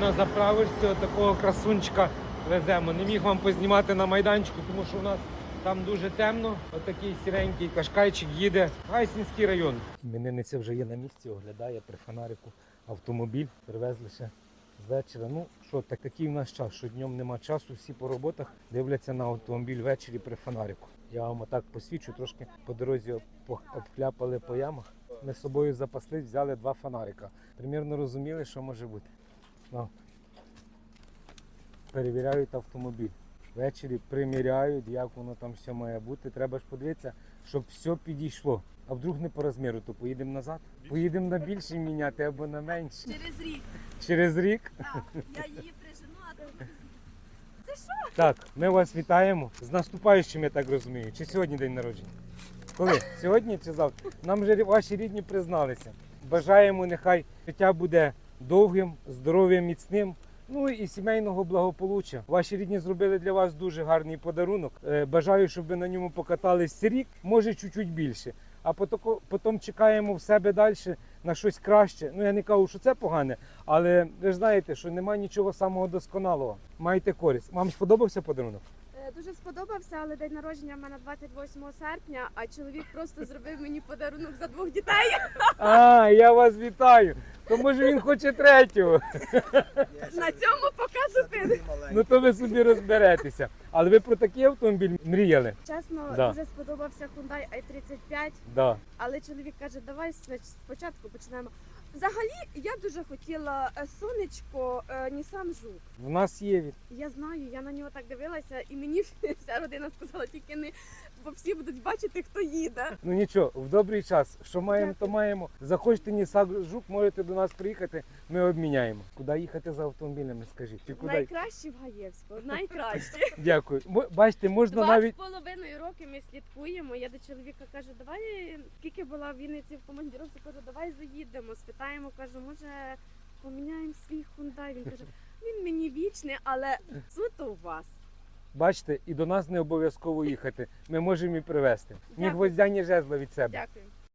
На заправочці такого красунчика веземо. Не міг вам познімати на майданчику, тому що у нас там дуже темно. Отакий сіренький кашкайчик їде. Гайсінський район. Іменинниця вже є на місці, оглядає при фонарику автомобіль. Привезли ще з вечора. Ну що, так такий в нас час, що днем нема часу, всі по роботах дивляться на автомобіль ввечері при фонарику. Я вам отак посвічу, трошки по дорозі об- обхляпали по ямах. Ми з собою запаслись, взяли два фонарика. Примірно розуміли, що може бути. Ну. Перевіряють автомобіль. Ввечері приміряють, як воно там все має бути. Треба ж подивитися, щоб все підійшло. А вдруг не по розміру, то поїдемо назад. Поїдемо на більше міняти або на менше. Через рік. Через рік. Так, я її прижену, а ти Так, ми вас вітаємо. З наступаючим, я так розумію. Чи сьогодні день народження? Коли? Сьогодні чи завтра? Нам вже ваші рідні призналися. Бажаємо, нехай життя буде довгим, здоров'ям, міцним. Ну і сімейного благополуччя. Ваші рідні зробили для вас дуже гарний подарунок. Е, Бажаю, щоб ви на ньому покатались рік, може чуть-чуть більше. А потім чекаємо в себе далі на щось краще. Ну я не кажу, що це погане, але ви ж знаєте, що немає нічого самого досконалого. Маєте користь. Вам сподобався подарунок? Е, Дуже сподобався, але день народження в мене 28 серпня, а чоловік просто зробив мені подарунок за двох дітей. А, я вас вітаю. То може він хоче третього. На цьому покажу ти. Ну то ви собі розберетеся. Але ви про такий автомобіль мріяли? Чесно, Да. дуже сподобався Hyundai i35, Да. але чоловік каже, давай спочатку почнемо. Взагалі, я дуже хотіла е, сонечко е, Nissan Juke. В нас є він. Я знаю, я на нього так дивилася, і мені вся родина сказала, тільки не, бо всі будуть бачити, хто їде. Ну нічого, в добрий час. Що маємо, то маємо. Захочете Nissan жук, можете до нас приїхати, ми обміняємо. Куди їхати за автомобілями, скажіть? Чи куди? Найкращі в Гаєвську, найкращі. Дякую. Бачите, можна Два навіть. з половиною роки ми слідкуємо. Я до чоловіка кажу, давай, скільки була в Вінниці в командіровці, кажу, давай заїдемо, спитаємо, кажу, може поміняємо свій хундай. Він каже, він мені вічний, але суто у вас. Бачите, і до нас не обов'язково їхати. Ми можемо і привезти. Ні Дякую. гвоздя, ні жезла від себе. Дякую.